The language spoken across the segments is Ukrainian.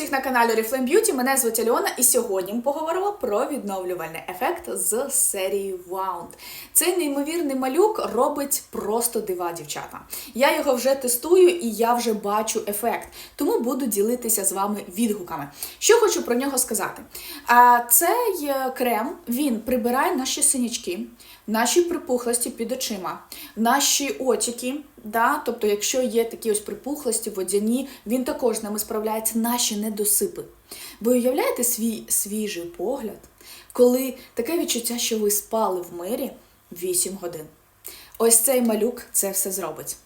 каналі Oriflame Beauty. Мене звуть Альона, і сьогодні ми поговоримо про відновлювальний ефект з серії Wound. Цей неймовірний малюк робить просто дива, дівчата. Я його вже тестую і я вже бачу ефект, тому буду ділитися з вами відгуками. Що хочу про нього сказати? Цей крем він прибирає наші синячки, наші припухлості під очима, наші отіки. Да? Тобто, якщо є такі ось припухлості, водяні, він також з ними справляється наші недосипи. Ви уявляєте свій свіжий погляд, коли таке відчуття, що ви спали в мирі 8 годин. Ось цей малюк це все зробить.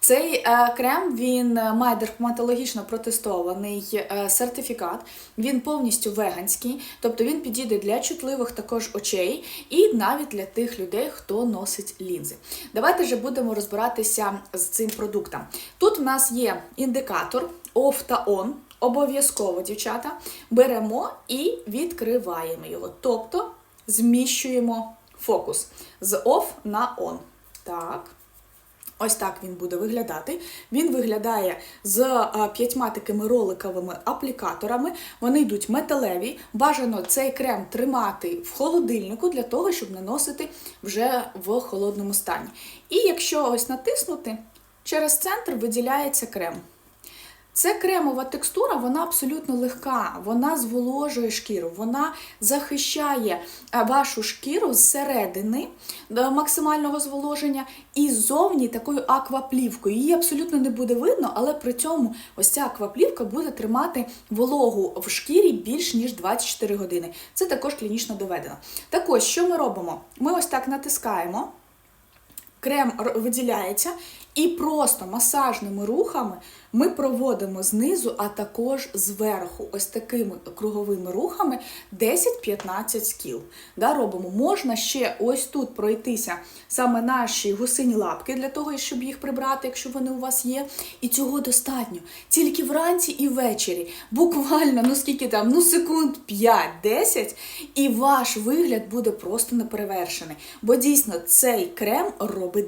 Цей е, крем він е, має дерматологічно протестований е, сертифікат. Він повністю веганський, тобто він підійде для чутливих також очей і навіть для тих людей, хто носить лінзи. Давайте вже будемо розбиратися з цим продуктом. Тут у нас є індикатор OFF та ON. Обов'язково, дівчата, беремо і відкриваємо його. Тобто зміщуємо фокус з OFF на ON. Так. Ось так він буде виглядати. Він виглядає з а, п'ятьма такими роликовими аплікаторами. Вони йдуть металеві. Бажано цей крем тримати в холодильнику для того, щоб наносити вже в холодному стані. І якщо ось натиснути, через центр виділяється крем. Це кремова текстура, вона абсолютно легка, вона зволожує шкіру, вона захищає е, вашу шкіру зсередини до максимального зволоження і ззовні такою акваплівкою. Її абсолютно не буде видно, але при цьому ось ця акваплівка буде тримати вологу в шкірі більш ніж 24 години. Це також клінічно доведено. Так ось, що ми робимо? Ми ось так натискаємо. Крем виділяється, і просто масажними рухами ми проводимо знизу, а також зверху, ось такими круговими рухами 10-15 скіл. Да, робимо. Можна ще ось тут пройтися саме наші гусині лапки для того, щоб їх прибрати, якщо вони у вас є. І цього достатньо. Тільки вранці і ввечері. Буквально, ну скільки там, ну секунд 5-10, і ваш вигляд буде просто неперевершений. Бо дійсно цей крем робить.